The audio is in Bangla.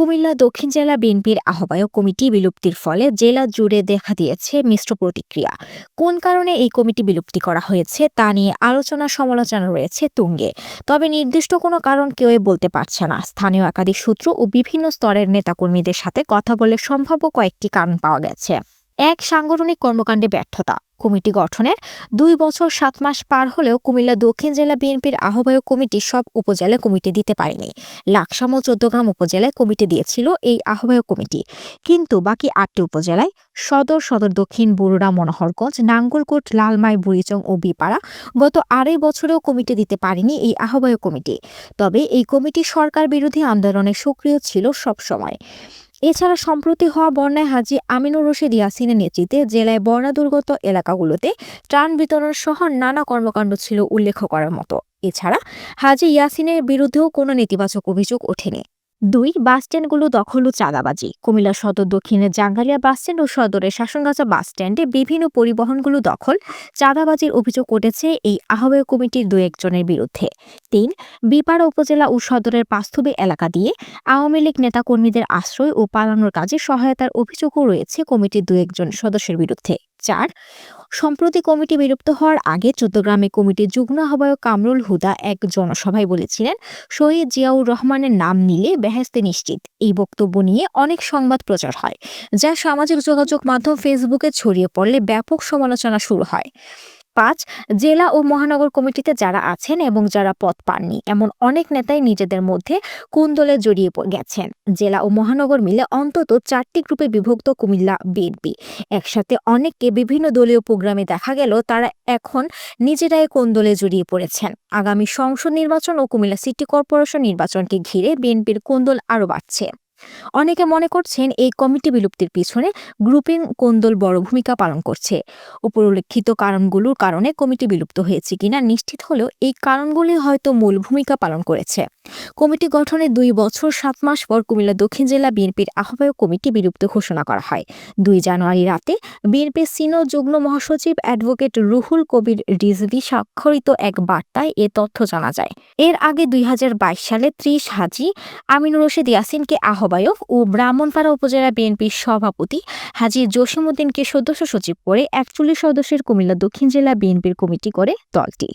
কুমিল্লা দক্ষিণ জেলা বিএনপির আহ্বায়ক কমিটি বিলুপ্তির ফলে জেলা জুড়ে দেখা দিয়েছে মিশ্র প্রতিক্রিয়া। কোন কারণে এই কমিটি বিলুপ্তি করা হয়েছে তা নিয়ে আলোচনা সমালোচনা রয়েছে তুঙ্গে। তবে নির্দিষ্ট কোনো কারণ কেউই বলতে পারছে না। স্থানীয় একাধিক সূত্র ও বিভিন্ন স্তরের নেতাকর্মীদের সাথে কথা বলে সম্ভাব্য কয়েকটি কারণ পাওয়া গেছে। এক, সাংগঠনিক কর্মকাণ্ডে ব্যর্থতা। কমিটি গঠনের। দুই বছর সাত মাস পার হলেও কুমিল্লা দক্ষিণ জেলা বিএনপির আহ্বায়ক কমিটি সব উপজেলায় কমিটি দিতে পারেনি। লাকসাম ও চৌদ্দগ্রাম উপজেলায় কমিটি দিয়েছিল এই আহ্বায়ক কমিটি। কিন্তু বাকি আটটি উপজেলায় সদর সদর দক্ষিণ, বরুড়া, মনোহরগঞ্জ, নাঙ্গলকোট, লালমাই, বুড়িচং ও বিপাড়া গত আড়াই বছরেও কমিটি দিতে পারেনি এই আহ্বায়ক কমিটি। তবে এই কমিটি সরকার বিরোধী আন্দোলনে সক্রিয় ছিল সব সময় এছাড়া সম্প্রতি হওয়া বন্যায় হাজি আমিনুর রশিদ ইয়াসিনের নেতৃত্বে জেলায় বন্যা দুর্গত এলাকাগুলোতে ত্রাণ বিতরণ সহ নানা কর্মকাণ্ড ছিল উল্লেখ করার মতো। এছাড়া হাজি ইয়াসিনের বিরুদ্ধেও কোনো নেতিবাচক অভিযোগ ওঠেনি। দুই বাসস্ট্যান্ডগুলো দখল ও চাঁদাবাজি। কুমিল্লা সদর দক্ষিণের জাঙ্গালিয়া বাসস্ট্যান্ড ও সদরের শাসনগাছা বাসস্ট্যান্ডে বিভিন্ন পরিবহনগুলো দখল। চাঁদাবাজির অভিযোগ উঠেছে এই আহ্বায়ক কমিটির দু একজনের বিরুদ্ধে। তিন, বিপাড়া উপজেলা ও সদরের পাস্থুবে এলাকা দিয়ে আওয়ামী লীগ নেতাকর্মীদের আশ্রয় ও পালানোর কাজে সহায়তার অভিযোগও রয়েছে কমিটির দু একজন সদস্যের বিরুদ্ধে। চার, সম্প্রতি কমিটি বিলুপ্ত হওয়ার আগে চৌদ্দগ্রামে কমিটির যুগ্ম আহ্বায়ক কামরুল হুদা এক জনসভায় বলেছিলেন, শহীদ জিয়াউর রহমানের নাম নিলে বেহেস্তে নিশ্চিত। এই বক্তব্য নিয়ে অনেক সংবাদ প্রচার হয়, যা সামাজিক যোগাযোগ মাধ্যম ফেসবুকে ছড়িয়ে পড়লে ব্যাপক সমালোচনা শুরু হয়। পাঁচ, জেলা ও মহানগর কমিটিতে যারা আছেন এবং যারা পদ পাননি, এমন অনেক নেতাই নিজেদের মধ্যে কুন্দলে জড়িয়ে প- গেছেন। জেলা ও মহানগর মিলে অন্তত চারটি গ্রুপে বিভক্ত কুমিল্লা বিএনপি। একসাথে অনেককে বিভিন্ন দলীয় প্রোগ্রামে দেখা গেল, তারা এখন নিজেরাই কোন্দলে জড়িয়ে পড়েছেন। আগামী সংসদ নির্বাচন ও কুমিল্লা সিটি কর্পোরেশন নির্বাচনকে ঘিরে বিএনপির কোন্দল আরও বাড়ছে। অনেকে মনে করছেন এই কমিটি বিলুপ্তির পিছনে গ্রুপিং কোন্দল বড় ভূমিকা পালন করছে। উপরোল্লেখিত কারণগুলোর কারণে কমিটি বিলুপ্ত হয়েছে কিনা নিশ্চিত হলেও এই কারণগুলি হয়তো মূল ভূমিকা পালন করেছে। কমিটি গঠনের দুই বছর, সাত মাস পর কুমিল্লা দক্ষিণ জেলা বিএনপির আহ্বায়ক কমিটি বিলুপ্ত ঘোষণা করা হয়। দুই জানুয়ারি রাতে বিএনপির সিনো যুগ্ম মহাসচিব অ্যাডভোকেট রুহুল কবির রিজভি স্বাক্ষরিত এক বার্তায় এ তথ্য জানা যায়। এর আগে দুই হাজার বাইশ সালে ত্রিশ হাজি আমিনুর রশিদ ইয়াসিনকে আহ্বায়ক ও ব্রাহ্মণপাড়া উপজেলা বিএনপির সভাপতি হাজি জসিমুদ্দিনকে সদস্য সচিব করে একচল্লিশ সদস্যের কুমিল্লা দক্ষিণ জেলা বিএনপির কমিটি করে দলটি।